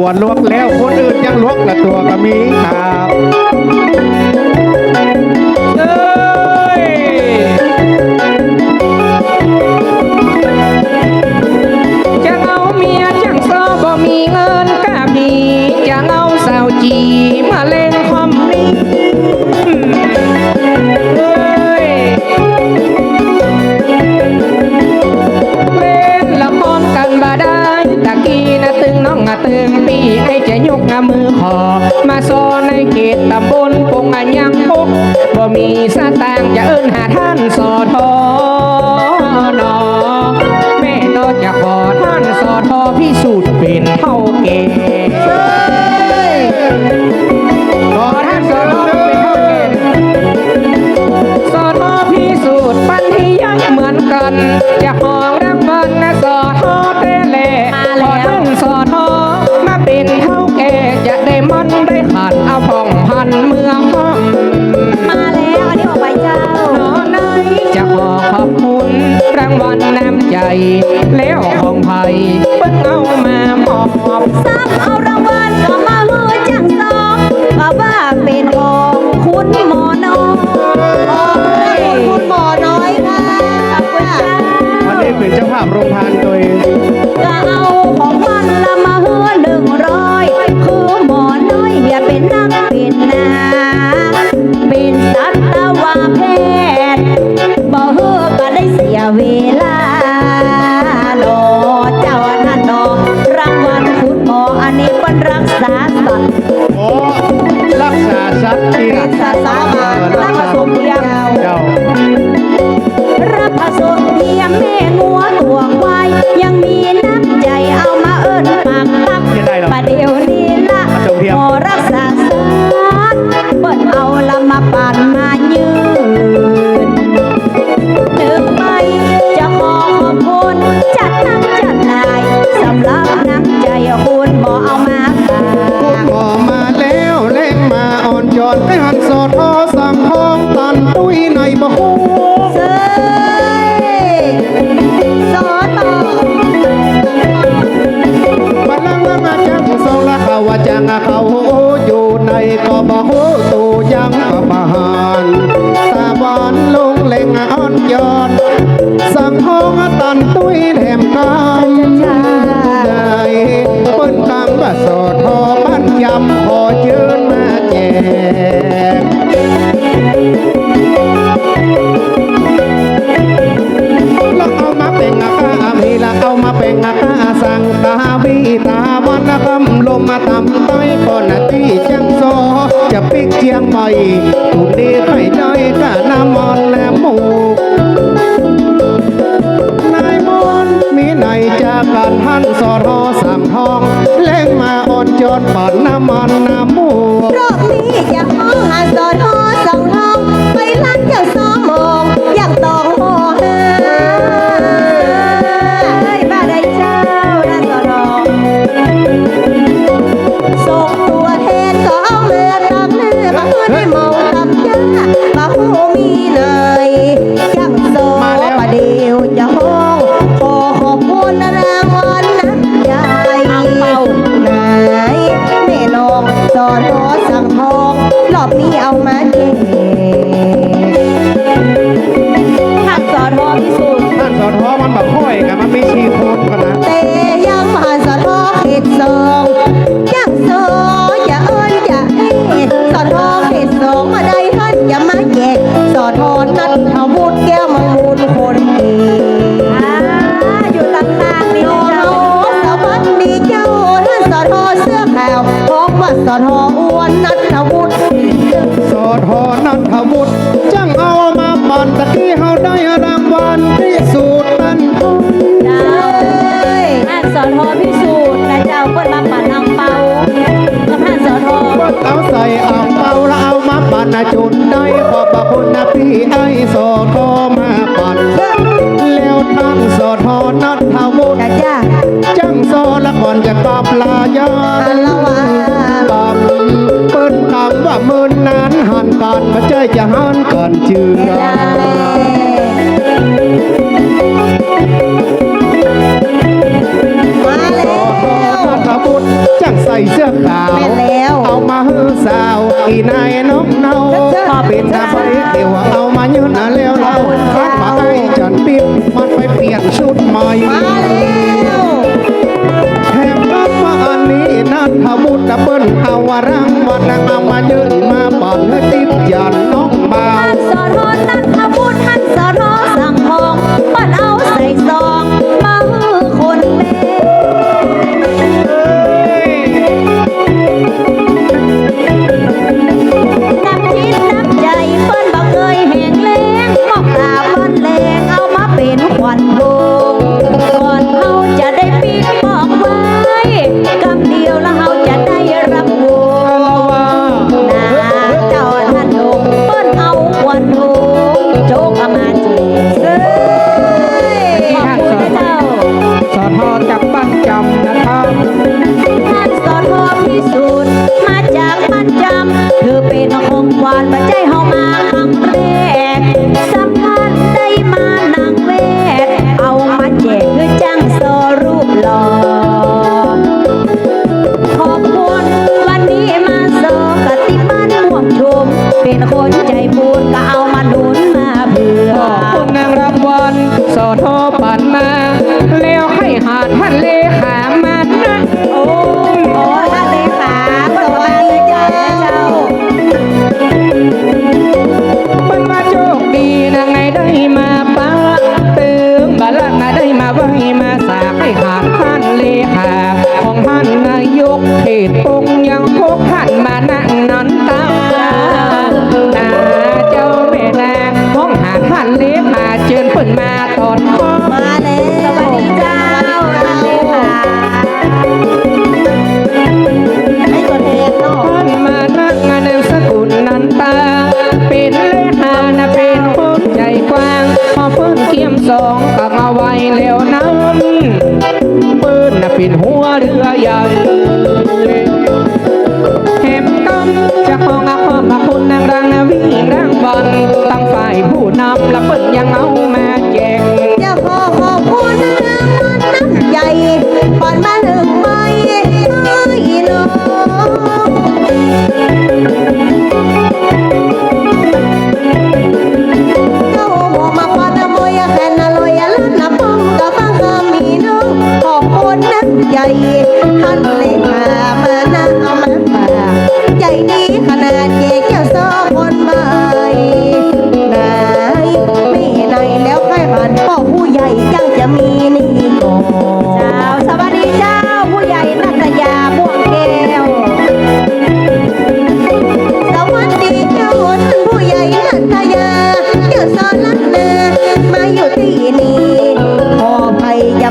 ตัวลวกแล้วคนอื่นยังลวกละตัวก็มีครับ ยกมือขอ มาโซนในเขตตำบลปงยังพกบ่มีสตางจะเอิ้นหาท่านสอทอนอแม่นอจะขอ ยก็เอาของมันละมาเฮือหนึ่งร้อยคือหมอน้อยอย่าเป็นนักเป็นนาเป็นสัตวแพทย์บ่เฮือก็ได้เสียเวลาหนอเจ้านั่นหนอรางวัลคุณหมออันนี้เป็นรักษาสัตว์โอ้รักษาสัตว์ที่รักษาสาบานรักษาสมเดียวรักษาสมเดียมแม่งู ยั ลาเอามาเป็นอาคามีละเอามาเป็นอาคาสังตาบีตาวันละคำลมมาตำต้อยก่อนที่เชียงโซจะปิกเชียงใหม่ตุนดีให้ได้กะน้ำมอนและหมูนายมอนมีในจะกันหันสอดหอสาานสอทอพิสูจน์และเจ้าเปิมาปั่นอังเปาประธานสอทอเอาใส่อ่างเปาแล้วเอามาปั่นะจุดได้ขอบพุณนะพี่ไอ้สอทอมาปั่นแล้วท่านสอทอนัดทาวุฒิจังสซละก่นจะตอบลายาลวาตอบเปิ้นคำว่ามื่นนั้นหันกันมาเจอจะหันกันจื่อ ดจางใส่เสื้อขาวมเอามาฮือสาวอีนายน้องเนามาเป็นตาไปเดี๋ยวเอามายืนหนาแล้วเราคัดมาใจันปิ๊มันไปเปลี่ยนชุดใหม่มาแล้วแถาอันนี้นัทมุดตะเปิ้ลเอาวารังมันนางเอามายืนมาปั่นและติดยานน้องเบา ท่นสอนหอนท่านขบุดหันสอนหอน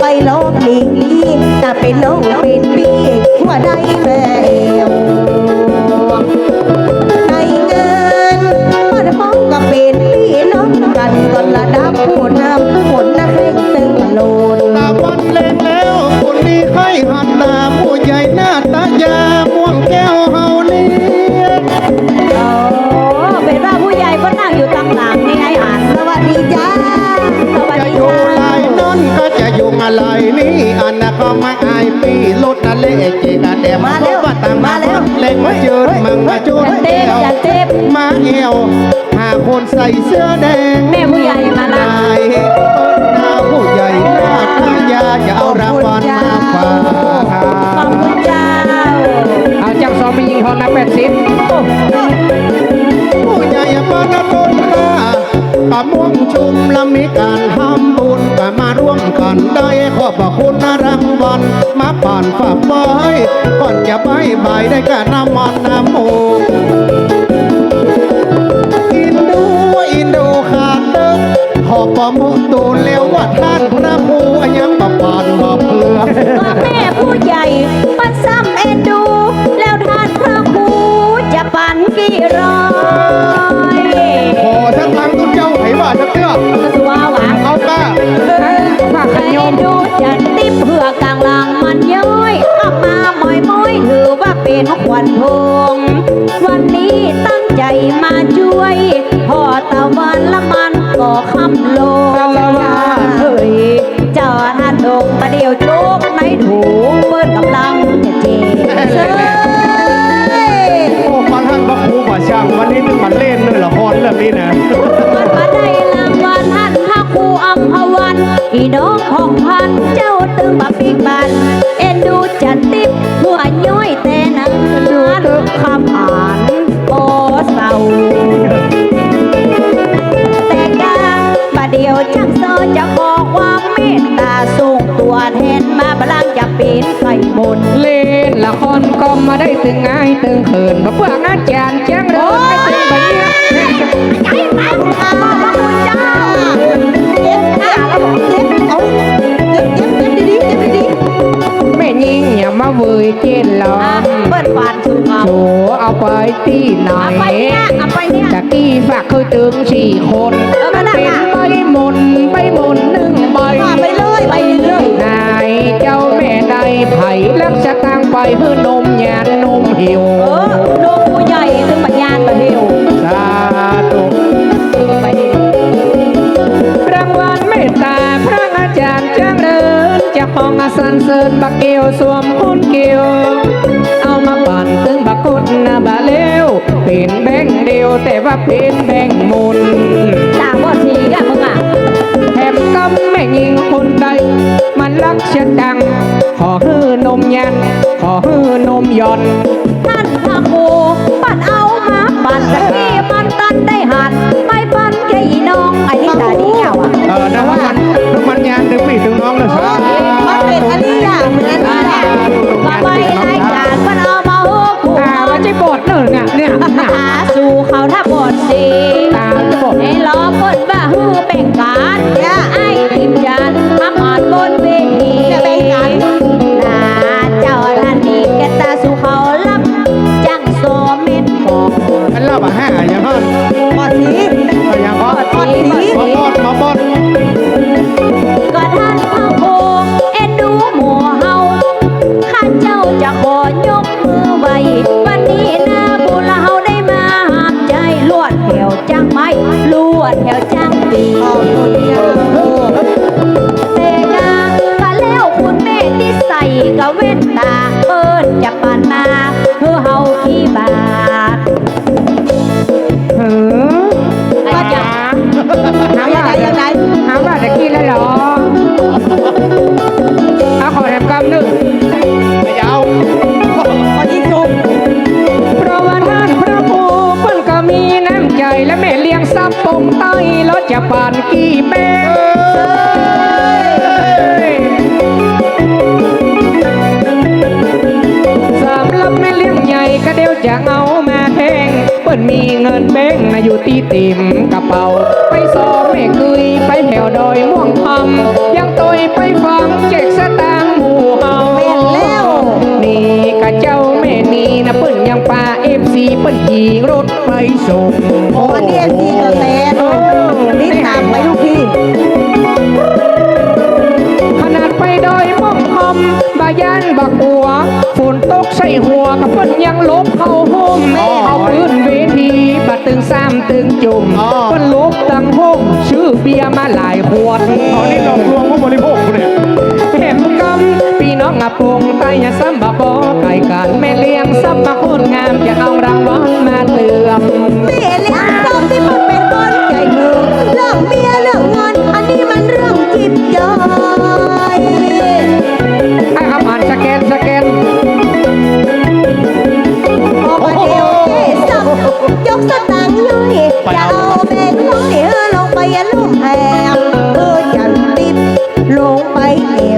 ไปโลกนี้จะเป็นโลก แต่มาแล้วว่าต่างมาแล้วเล็กมาจูดมึงมาจูดเดีนอย่าเต้นมาเอวหาคนใส่เสื้อแดงแม่ผู้ใหญ่มาไายหน้าผู้ใหญ่หน้าตายาจะเอารางวัลมาฝากขอบคุณเจ้าอาจังสองมียิงทองนับแปดสิบผู้ใหญ่มานับบุญตากาม่วงชุมลำมีการทำบุญกะมาร่วมกันได้ขอบพระคุณนรังวันมาป่านฝัก ก่อนจะใบายบได้กะน้ำมันน้ำโมอินดูอินดูขาดเดิมหอบประมุตูเล้วว่าท่านพระมูอยังประปานมาเพลือว่าแม่ผู้ใหญ่ปันซ้ำเอ็นดู จันติบหัวย้อยแต่นานคำอ่านโอเศร้าแต่กาบาเดียวจังโซจะบอกว่าเมตตาสูงตัวแทนมาบลังจะป็นไก่บนเล่นละครก็มาได้ตึงง่ายตึงเขินมาเพื่องอาจารย์แจ้งเดินให้ตึงไปเนี่ย เวยเจนหรอๆอะเปิดฟานชูเขาโจเอาไปที่ไหนเอาไปเนี่ยเอาไปเนี่ยจากกี้ฝากเคยตึงสี่คนเออก็ได้เป็นค่ะ ใบหมนใบหมนหนึ่งใบ ว่าไปเลยไปเรื่อยนายเจ้าแม่ใดไผ่ลักษตังไปเพื่อนมยานนมหิวเออดูผู้ใหญ่ถึงปัญญาณมาเหี่ยวสาธุไปดีรางวัลเมตตาพระอาจารย์จ้างเดิน จะของอาสันเสริญบักเกียวสวมคุณเกียว เอามาปั่นตึงบักกุดนาบาเลวเป็นแบงค์เดียวแต่ว่าเป็นแบงค์มุนต่างบ่ทีกันมึงอะแถมกำแม่ยิงคนใด มันรักเสียจัง ขอฮื้อนมยัน ขอฮื้อนมหย่อนท่านพระครูปั่นเอามาปั่นตะกี้มันตันได้หัดไม่ปั่นแค่อีน้องไอ้นี่ตาดีเจ้าอะเออนะว่ามัน ทุกมันยานถึงพี่ถึงน้องเลยสิมันเป็นอันนี้อะเหมือนกันนะก็ไม่รายการมันเอามาโอ้กูตาว่าจะบดเลยเนี่ยเนี่ยเนี่ยหาสู่เขาถ้าบดสีตาจะบดให้ล้อเปิดบ้าฮือเป็นการ เอฟซีเปิ้นขี่รถไปส่งโอ้อันนี้ซีกระแตนนี่ตามไปทุกที่ขนาดไปดอยมองคำบายันบักหัวฝนตกใส่หัวกับเปิ้นยังลบเข้าห่มเอาพื้นเวทีบัดตึงซ้ำตึงจุ่มเปิ้นลบตังห่มชื่อเบียร์มาหลายขวดตอนนี้หลอกลวงำพี่น้องอาปงไตยาซ้ำบะบอไก่กันแม่เลี้ยงซับมาโคนงามจะเอารางวัลมาเตือมแม่เลี้ยงต้มที่มันเป็นก้อนใหญ่เธอเรื่องเมียเรื่องเงินอันนี้มันเรื่องจิบจอยให้เอาผ่านสแกนสแกนพอประเดี๋ยวเจ๊สับยกสตังค์ย่อยจะเอาแบงค์ร้อยเออลงไปลุ่มแหงเออจันติดลงไปเอว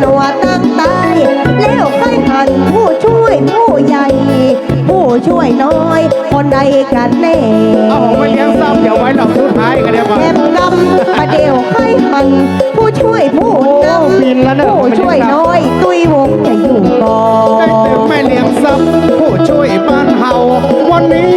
หนัวตั้งตายแล้วค่อยหันผู้ช่วยผู้ใหญ่ ผู้ช่วยน้อย คนใดกันแน่เอาผมไปเลี้ยงซ้ำเดี๋ยวไว้หลอกสุดท้ายกันเดียวกันแถมกำประเดี๋ยวค่อยหันผู้ช่วยผู้นบินแล้วเนำอะผู้ช่วยน้อย ตุยวงจะอยู่ก่อได้เต็มนแม่เลี้ยงซ้ำผู้ช่วยบ้านเฮาวันนี้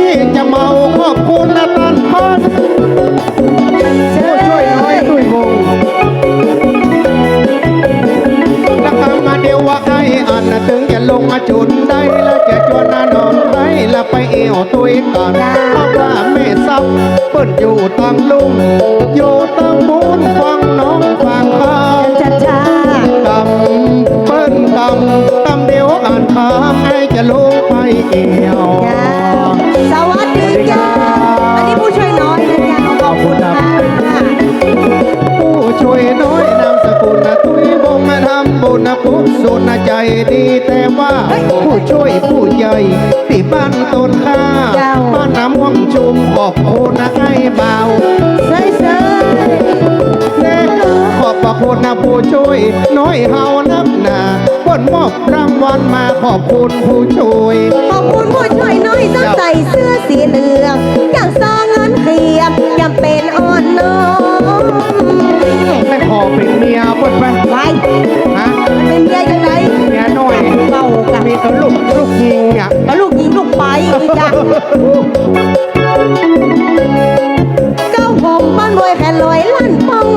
ถึงจะลงมาจุดได้แล้วจะชวนน้าน้องได้แล้วไปเอวตุยกันเอาอยู่ตั้งลุงอยู่ตั้งบุญฟังน้องฟังข้าช้าช้ากำเปิ้นกำกำเดียวอ่านคำไอ้จะลงไปเอียวๆจ้าสวัสดีจ้าอันนี้ผู้ช่วยน้อยนะจ๊ะขอบคุณค่ะผู้ช่วยน้อยนามสกุลนะตุยบงมาทำบุญนะพุทธสุนนะใจดีแต่ว่าผู้ช่วยผู้ใหญ่ที่ บ้านต้นข้าบ้านน้ำม่วงชุมขอบคุณนะไอ้เบาเซ่เซ่แน่ขอบพระคุณนะผู้ช่วย น้อยเฮานักหนาบนมอบรางวัลมาขอบคุณผู้ช่วย ขอบคุณผู้ช่วยน้อยต้องใส่เสื้อสีเหลืองอย่างซองเงินเขียบจำเป็นอ่อนน้อมไม่ขอเป็นเมียเปิดไปไว้ฮะเป็นเมียจังไง เมียน้อยเมากันมีแต่ลูกลูกยิงอะแล้วลูกยิงลูกไปอีกจ้ะเก้าผมบ้านรวยแผ่นลอยลั่นป้อง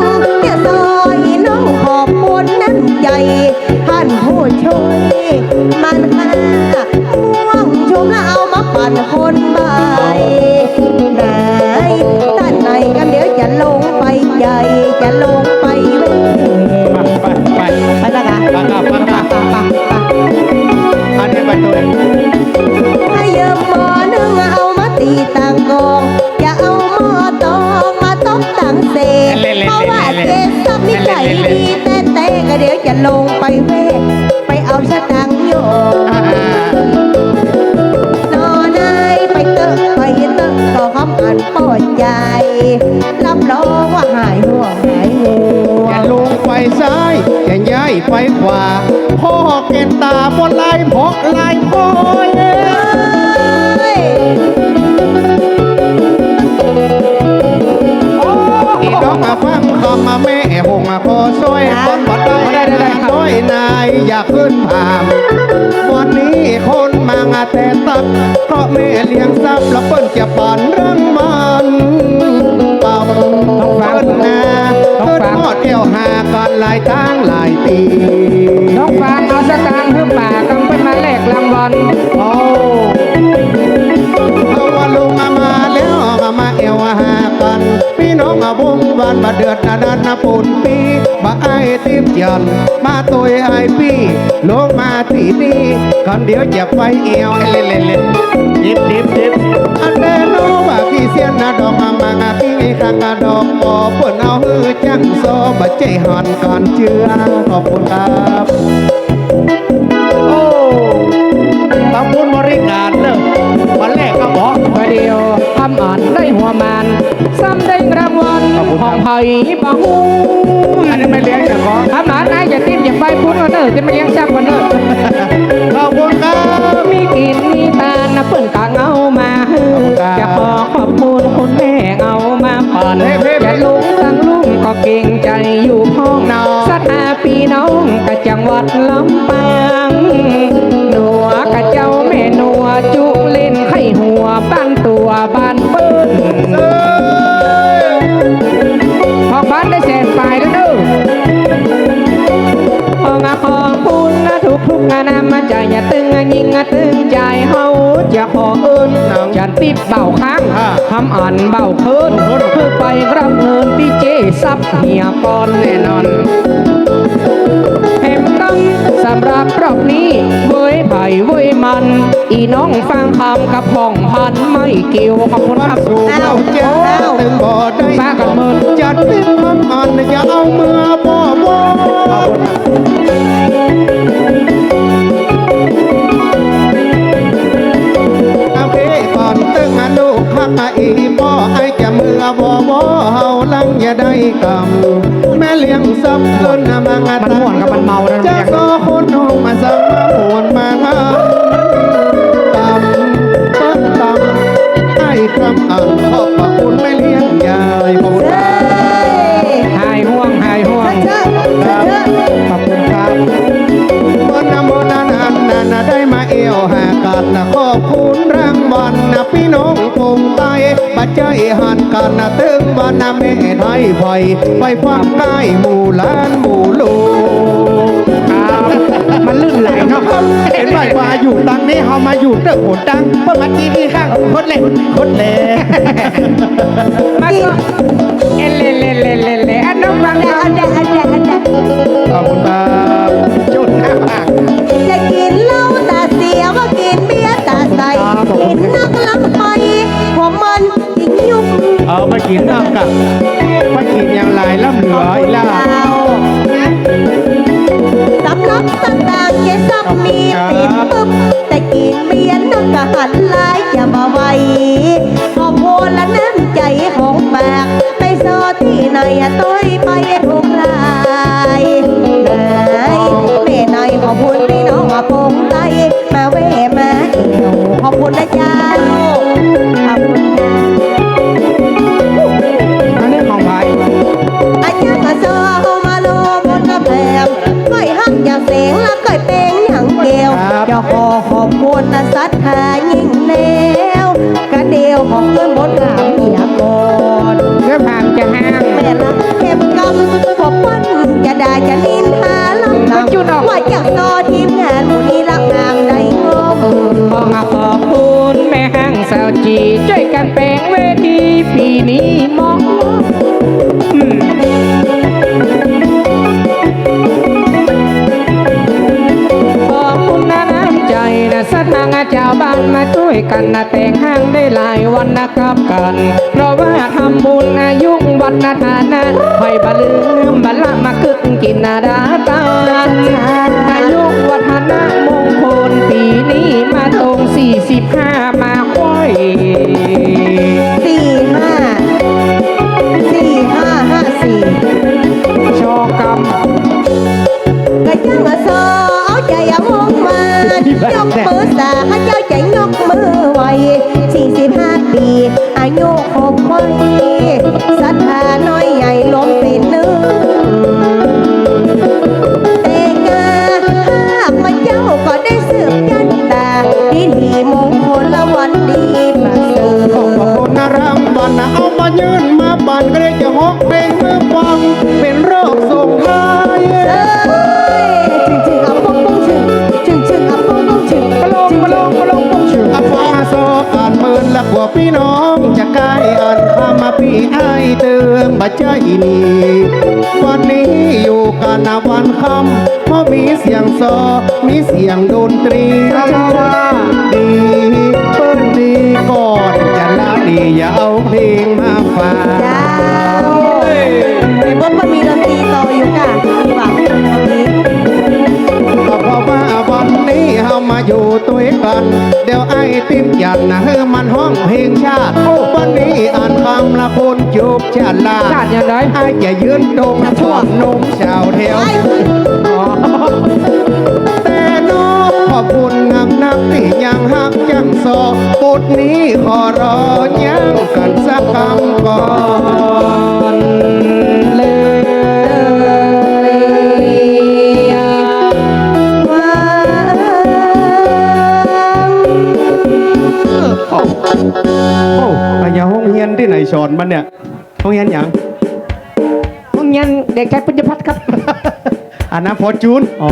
เนี่ยซอยน้องขอบคุณนั้นใหญ่ ท่านผู้ช่วยมันค่า ขึ้นผ่ามวันนี้คนมางาแต่ตัก เพราะแม่เลี้ยงทรัพย์แล้วเปิ้นจะปั่นเรื่องมันปั๊มเปิ้นนาเปิ้นทอดเอวหากันหลายทางหลายตีน้องฟางเอาสตางค์ขึ้นป่ากำเป็นมาแลกรางวัลโอ้ เอวหากันพี่น้องมาวงวันมาเดือดนาดันนาปุ่นปีมาไอติมยันมาตัวไอพี่ลงมาที่นี่ก่อนเดี๋ยวจะไปเอวเล่นเล่นเล่นดิบดิบดิบอันเดโนว่าพี่เสียนนาดอกมามางาพี่คางกาดอกปอเปิ่นเอาฮือจังโซบะใจหันก่อนเชื่อขอบคุณครับ โอ้ตำบุญบริการ หัวมันซ้ำได้รางวัลขอบคุณขครัอบงไผ่บะฮูอันนี้ไม่เลี้ยงนะขอทำหลานนายอย่าติ้มอย่าไปพูดว่าเด้อจะไม่เลี้ยงจับกันเด้อขอบคุณครับมีกินมีตานะเปิ้นกางเอามาฮือจะขอขอบคุณคุณแม่เอามาปั่นอย่าลุงตั้งลุงก็เก่งใจอยู่พ้องสถาปีน้องกับจังหวัดลำปางหนัวกับเจ้าแม่หนัวจุ มาใจอย่าตึงอะยิงอะตึงใจเฮาจะขอเอินจันติบเบาค้างทำอ่านเบาเคินคือไปรับเงินที่เจซับเหียก่อนแน่นอนเห็มกังสำหรับรอบนี้เว้ยไผ่เว้ยมัน อีน้องฟังคำกับพ่องพันไม่เกี่ยวขอบคุณวัครันบสู่เราเจ้าถึงบ่ได้มากับมือจัดเป็นคำอ่อนอย่าเอามือบ่บ่เอา กรรมแม่เลี้ยงซับเพิ่นน่ะมางามันม่วนกับมันเมานะ ใจหันกันนะตึงวันนะแม่ไทยไฟไปฟังได้หมู่ล้านหมู่ลูกครับมันลื่ขึ้นไหลเนาะเห็นไหมว่าอยู่ตังนี้เฮามาอยู่เตึกโหนตังเพิ่นมาจีนี่ข้างคนเล่คนเล่มาก็เอเลเลเลเลเลอันน้องฟังอัก่อนนเดอันเดอันเดขอบคุณครับจุดหน้าผากจะกิน เอกินน้ำกับมากินอย่างไรล่ำเหลืออีกแล้วสำรับต่างๆเกซับมีติดปึ๊บแต่กินเบียนนักกะหันลายอย่ามาไว้ขอบโพและน้ำใจของแบกไปซอที่ไหนอะต้อยไป นี้มองอืมขอบคุณนะน้ำใจนะสัทางเจ้าบ้านมาช่วยกันนะแต่งห้างได้หลายวันนะครับกัน เพราะว่าทำบุญอายุวันนาทานะไม่บลืมบัลละมาคึกกินนาดาตานอายุวัฒนะมงคลปีนี้มาตรง45มาค่อย ชอกรรมก็ยังละซอเอาใจเอามองมายกมือสาให้เจ้าใจยกมือไว้สี่สิบห้าปีอายุคร เติมบัจใจนีวันนี้อยู่กันนะวันคำเพราะมีเสียงซอ มีเสียงดนตรีดีเปิ้นดีก่อนจะลาดีอย่าเอาเพลงมาฝากเจ้าไอ้บดมันมีดนตรีต่ออยู่ค่ะมีหวัง อยู่ตัวกันเดี๋ยวไอ้ติ้มยันนะเฮอมันห้องเพลงชาติวันนี้อ่านคำละคนจูบชาลาชาติยังไงไอ้จะยืนตรงช่วงนมชาวแถวไอ้แต่น้องขอบคุณนักนักที่ยังหักยังสอปุดนี้ขอรอยังกันสักคำก่อน อายาห้องเฮียนที่ไหนสอนมันเนี่ยห้องเฮียนหยังห้องยันเด็กชายปุญญพัฒน์ครับ อันนั้นพอจูน อ๋อ